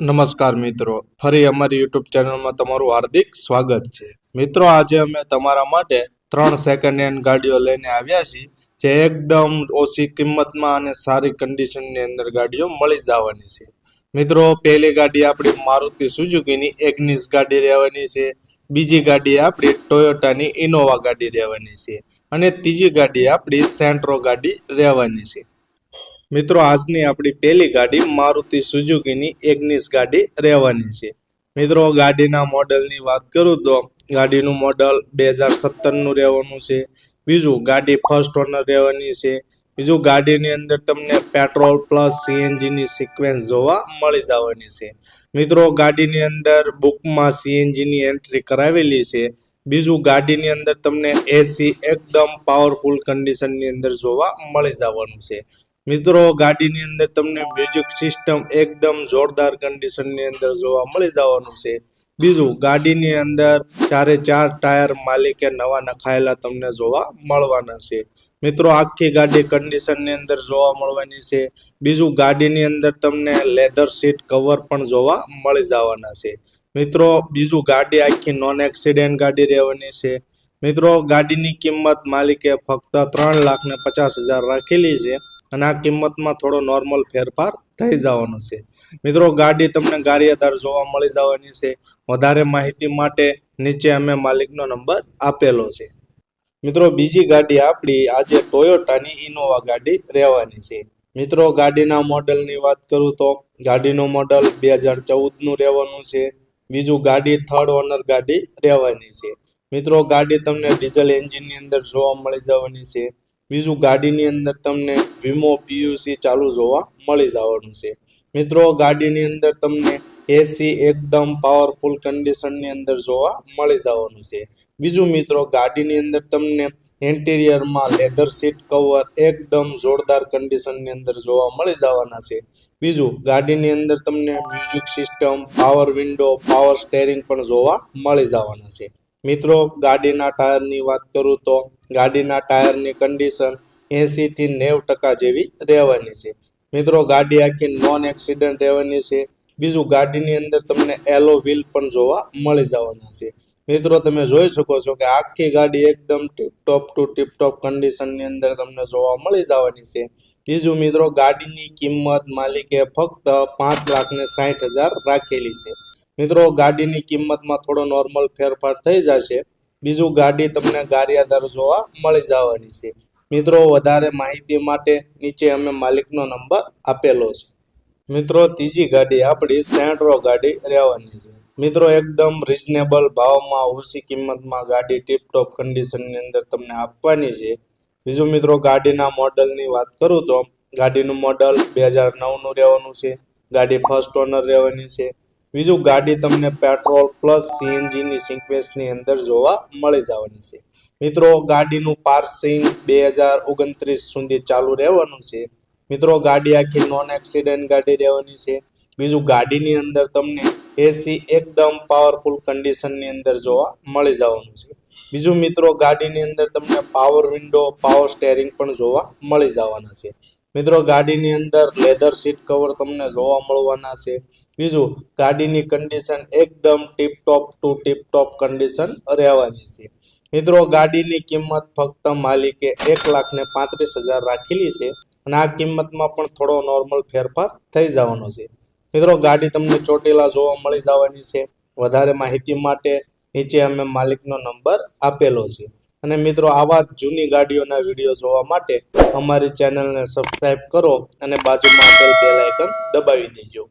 નમસ્કાર મિત્રો. ફરી અમારી યુટ્યુબ ચેનલમાં તમારું હાર્દિક સ્વાગત છે. મિત્રો, આજે અમે તમારા માટે ત્રણ સેકન્ડ હેન્ડ ગાડીઓ લઈને આવ્યા છીએ, જે એકદમ ઓછી કિંમતમાં અને સારી કન્ડિશનની અંદર ગાડીઓ મળી જવાની છે. મિત્રો, પહેલી ગાડી આપણી મારુતિ સુઝુકીની એગ્નિસ ગાડી રહેવાની છે. બીજી ગાડી આપણી ટોયોટાની, ઇનોવા ગાડી રહેવાની છે. અને ત્રીજી ગાડી આપણી સેન્ટ્રો ગાડી રહેવાની છે. મિત્રો, આજની આપણી પહેલી ગાડી મારુતિ સુઝુકીની એગ્નિસ ગાડી રહેવાની છે. મિત્રો, ગાડીના મોડલની વાત કરું તો ગાડીનું મોડલ બે હજાર સત્તરનું રહેવાનું છે. બીજું ગાડી ફર્સ્ટ ઓનર રહેવાની છે. બીજું ગાડીની અંદર તમને પેટ્રોલ પ્લસ સીએનજીની સિક્વેન્સ જોવા મળી જવાની છે. મિત્રો, ગાડીની અંદર બુકમાં સીએનજીની એન્ટ્રી કરાવેલી છે. બીજું ગાડીની અંદર તમને એસી એકદમ પાવરફુલ કન્ડિશનની અંદર જોવા મળી જવાનું છે. મિત્રો, ગાડીની અંદર તમને મ્યુઝિક સિસ્ટમ એકદમ જોરદાર કન્ડિશનની અંદર જોવા મળી જવાનું છે. બીજું, ગાડીની અંદર ચારે ચાર ટાયર માલિકે નવા નખાયેલા તમને જોવા મળવાના છે. મિત્રો, આખી ગાડી કન્ડિશનની અંદર જોવા મળવાની છે. બીજું, ગાડીની અંદર તમને લેધર સીટ કવર પણ જોવા મળી જવાના છે. મિત્રો, બીજું, ગાડી આખી નોન એક્સિડેન્ટ ગાડી રહેવાની છે. મિત્રો, ગાડીની કિંમત માલિકે ફક્ત ત્રણ લાખ ને પચાસ હજાર રાખેલી છે. અને આ કિંમતમાં થોડો નોર્મલ ફેરફાર થઈ જવાનો છે. મિત્રો, ગાડી તમને ગારિયાદાર જોવા મળી જવાની છે. વધારે માહિતી માટે નીચે અમે માલિકનો નંબર આપેલો છે. મિત્રો, બીજી ગાડી આપણી આજે ટોયોટાની ઇનોવા ગાડી રહેવાની છે. મિત્રો, ગાડીના મોડલની વાત કરું તો, ગાડીનું મોડલ બે હજાર ચૌદનું રહેવાનું છે. બીજું ગાડી થર્ડ ઓનર ગાડી રહેવાની છે. મિત્રો, ગાડી તમને ડીઝલ એન્જિનની અંદર જોવા મળી જવાની છે. બીજું ગાડીની અંદર તમને વીમો પીયુસી ચાલુ જોવા મળી જવાનું છે. મિત્રો, ગાડીની અંદર તમને એસી એકદમ પાવરફુલ કન્ડિશનની અંદર જોવા મળી જવાનું છે. બીજું મિત્રો, ગાડીની અંદર તમને ઇન્ટિરિયરમાં લેધર સીટ કવર એકદમ જોરદાર કન્ડિશનની અંદર જોવા મળી જવાના છે. બીજું, ગાડીની અંદર તમને music system power window power steering પણ જોવા મળી જવાના છે. મિત્રો, ગાડીના ટાયરની વાત કરું તો ગાડીના ટાયરની કન્ડિશન એંસી થી નેવ ટકા જેવી રહેવાની છે. મિત્રો, ગાડી આખી નોન એક્સિડન્ટ રહેવાની છે. બીજું, ગાડીની અંદર તમને એલો વ્હીલ પણ જોવા મળી જવાના છે. મિત્રો, તમે જોઈ શકો છો કે આખી ગાડી એકદમ ટીપટોપ ટુ ટીપટોપ કન્ડિશનની અંદર તમને જોવા મળી જવાની છે. બીજું, મિત્રો, ગાડીની કિંમત માલિકે ફક્ત પાંચ લાખ ને સાઠ હજાર રાખેલી છે. મિત્રો, ગાડીની કિંમતમાં થોડો નોર્મલ ફેરફાર થઈ જશે. બીજું ગાડી તમને ગારિયાદાર જોવા મળી જવાની છે. મિત્રો, વધારે માહિતી માટે નીચે અમે માલિકનો નંબર આપેલો છે. મિત્રો, ત્રીજી ગાડી આપણી સેન્ટ્રો ગાડી રહેવાની છે. મિત્રો, એકદમ રિઝનેબલ ભાવમાં ઓછી કિંમતમાં ગાડી ટીપટોપ કન્ડિશનની અંદર તમને આપવાની છે. બીજું મિત્રો, ગાડીના મોડલની વાત કરું તો ગાડીનું મોડલ બે હજાર નવનું રહેવાનું છે. ગાડી ફર્સ્ટ ઓનર રહેવાની છે. બીજું ગાડી તમને પેટ્રોલ પ્લસ સીએનજીની સિક્વેન્સની અંદર જોવા મળી જવાની છે. મિત્રો, ગાડીનું પાર્સિંગ બે હજાર ઓગણત્રીસ સુધી ચાલુ રહેવાનું છે. મિત્રો, ગાડી આખી નોન એક્સિડન્ટ ગાડી રહેવાની છે. બીજું ગાડીની અંદર તમને એસી એકદમ પાવરફુલ કન્ડિશનની અંદર જોવા મળી જવાનું છે. બીજું મિત્રો, ગાડીની અંદર તમને પાવર વિન્ડો પાવર સ્ટેરિંગ પણ જોવા મળી જવાના છે. મિત્રો, ગાડીની અંદર લેધર સીટ કવર તમને જોવા મળવાના છે. બીજું, ગાડીની કન્ડિશન એકદમ ટીપટોપ ટુ ટીપટોપ કન્ડિશન રહેવાની છે. મિત્રો, ગાડીની કિંમત ફક્ત માલિકે એક લાખ ને પાંત્રીસ હજાર રાખેલી છે અને આ કિંમતમાં પણ થોડો નોર્મલ ફેરફાર થઈ જવાનો છે. મિત્રો, ગાડી તમને ચોટીલા જોવા મળી જવાની છે. વધારે માહિતી માટે નીચે અમે માલિકનો નંબર આપેલો છે. અને મિત્રો, આવા જૂની ગાડીઓના વીડિયો જોવા માટે અમારી ચેનલને સબસ્ક્રાઈબ કરો અને બાજુમાં આપેલ બેલ આઇકન દબાવી દેજો.